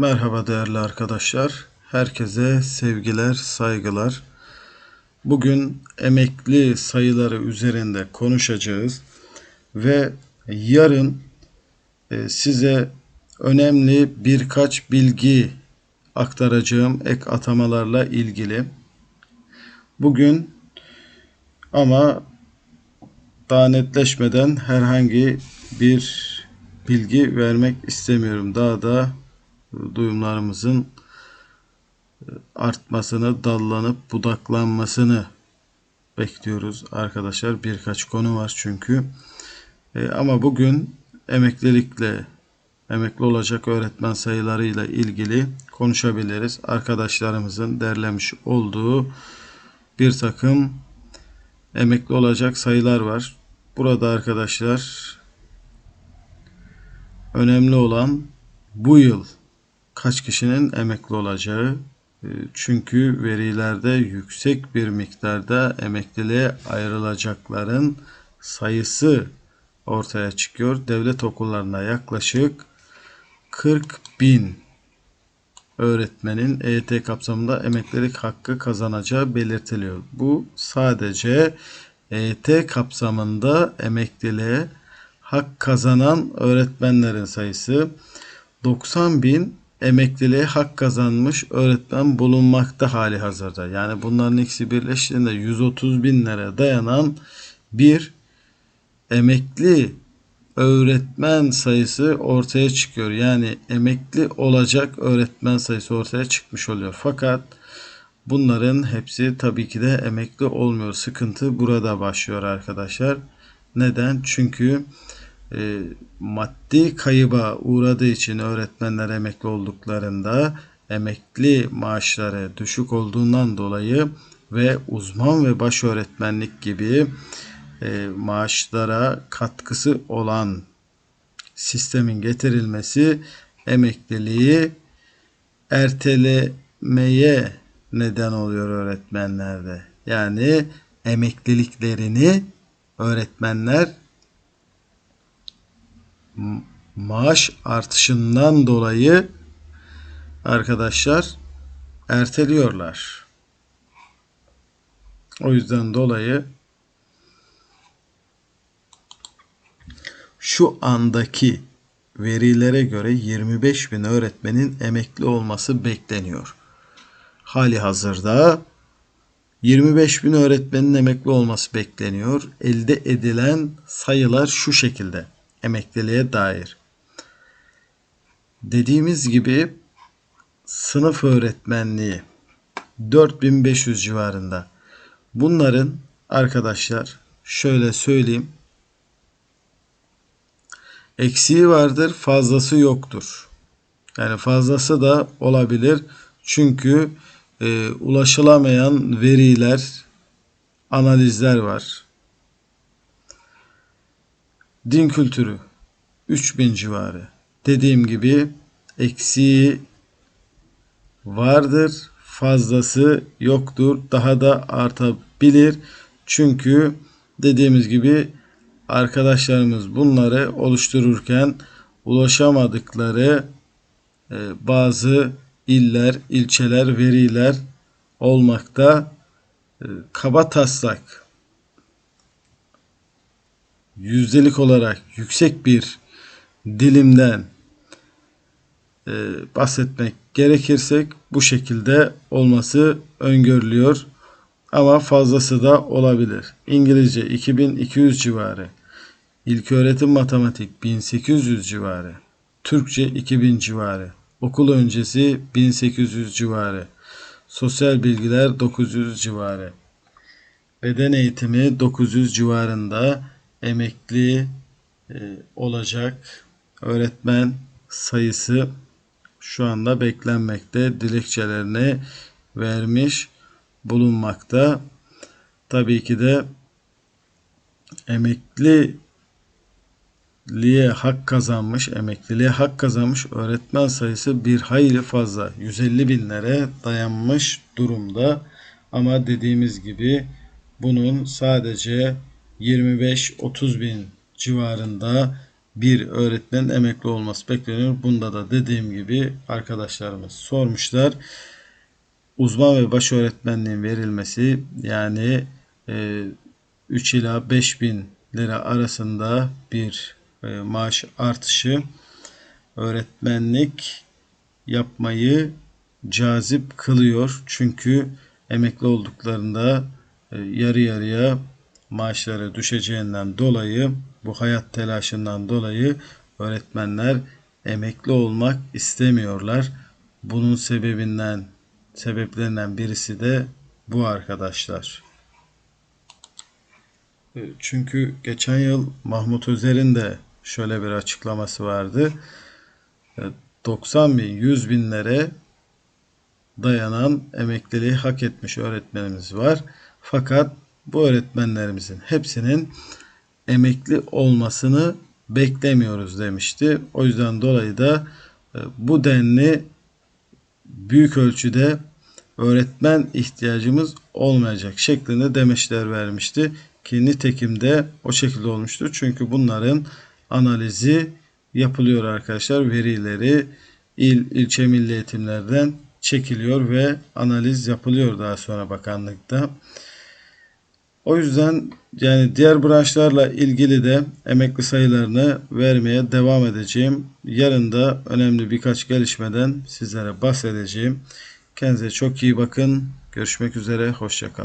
Merhaba değerli arkadaşlar. Herkese sevgiler, saygılar. Bugün emekli sayıları üzerinde konuşacağız ve yarın e, size önemli birkaç bilgi aktaracağım ek atamalarla ilgili. Bugün ama daha netleşmeden herhangi bir bilgi vermek istemiyorum. Daha da duyumlarımızın artmasını, dallanıp budaklanmasını bekliyoruz arkadaşlar. Birkaç konu var çünkü. E, ama bugün emeklilikle emekli olacak öğretmen sayılarıyla ilgili konuşabiliriz. Arkadaşlarımızın derlemiş olduğu bir takım emekli olacak sayılar var. Burada arkadaşlar önemli olan bu yıl kaç kişinin emekli olacağı. E, çünkü verilerde yüksek bir miktarda emekliliğe ayrılacakların sayısı ortaya çıkıyor. Devlet okullarına yaklaşık 40 bin öğretmenin EYT kapsamında emeklilik hakkı kazanacağı belirtiliyor. Bu sadece EYT kapsamında emekliliğe hak kazanan öğretmenlerin sayısı 90 bin emekliliğe hak kazanmış öğretmen bulunmakta hali hazırda. Yani bunların ikisi birleştiğinde 130 binlere dayanan bir emekli öğretmen sayısı ortaya çıkıyor. Yani emekli olacak öğretmen sayısı ortaya çıkmış oluyor. Fakat bunların hepsi tabii ki de emekli olmuyor. Sıkıntı burada başlıyor arkadaşlar. Neden? Çünkü e, maddi kayıba uğradığı için öğretmenler emekli olduklarında emekli maaşları düşük olduğundan dolayı ve uzman ve baş öğretmenlik gibi e, maaşlara katkısı olan sistemin getirilmesi emekliliği ertelemeye neden oluyor öğretmenlerde. Yani emekliliklerini öğretmenler maaş artışından dolayı arkadaşlar erteliyorlar. O yüzden dolayı şu andaki verilere göre 25 bin öğretmenin emekli olması bekleniyor. Hali hazırda 25 bin öğretmenin emekli olması bekleniyor. Elde edilen sayılar şu şekilde emekliliğe dair. Dediğimiz gibi sınıf öğretmenliği 4500 civarında. Bunların arkadaşlar şöyle söyleyeyim. Eksiği vardır, fazlası yoktur. Yani fazlası da olabilir. Çünkü e, ulaşılamayan veriler, analizler var. Din kültürü 3000 civarı. Dediğim gibi eksiği vardır, fazlası yoktur. Daha da artabilir. Çünkü dediğimiz gibi arkadaşlarımız bunları oluştururken ulaşamadıkları e, bazı iller, ilçeler, veriler olmakta. E, kaba taslak yüzdelik olarak yüksek bir dilimden e, bahsetmek gerekirsek bu şekilde olması öngörülüyor. Ama fazlası da olabilir. İngilizce 2200 civarı. İlköğretim matematik 1800 civarı. Türkçe 2000 civarı. Okul öncesi 1800 civarı. Sosyal bilgiler 900 civarı. Beden eğitimi 900 civarında emekli e, olacak öğretmen sayısı şu anda beklenmekte. Dilekçelerini vermiş bulunmakta. Tabii ki de emekliliğe hak kazanmış, emekliliğe hak kazanmış öğretmen sayısı bir hayli fazla. 150 binlere dayanmış durumda. Ama dediğimiz gibi bunun sadece 25-30 bin civarında bir öğretmenin emekli olması bekleniyor. Bunda da dediğim gibi arkadaşlarımız sormuşlar. Uzman ve baş öğretmenliğin verilmesi yani e, 3 ila 5 bin lira arasında bir e, maaş artışı öğretmenlik yapmayı cazip kılıyor. Çünkü emekli olduklarında e, yarı yarıya maaşları düşeceğinden dolayı bu hayat telaşından dolayı öğretmenler emekli olmak istemiyorlar. Bunun sebebinden sebeplerinden birisi de bu arkadaşlar. E, Çünkü geçen yıl Mahmut Özer'in de şöyle bir açıklaması vardı. E, 90 bin, 100 binlere dayanan emekliliği hak etmiş öğretmenimiz var. Fakat bu öğretmenlerimizin hepsinin emekli olmasını beklemiyoruz demişti. O yüzden dolayı da e, bu denli büyük ölçüde öğretmen ihtiyacımız olmayacak şeklinde demeçler vermişti. Ki nitekim de o şekilde olmuştur. Çünkü bunların analizi yapılıyor arkadaşlar. Verileri il, ilçe milli eğitimlerden çekiliyor ve analiz yapılıyor daha sonra bakanlıkta. O yüzden yani diğer branşlarla ilgili de emekli sayılarını vermeye devam edeceğim. Yarın da önemli birkaç gelişmeden sizlere bahsedeceğim. Kendinize çok iyi bakın. Görüşmek üzere. Hoşçakalın.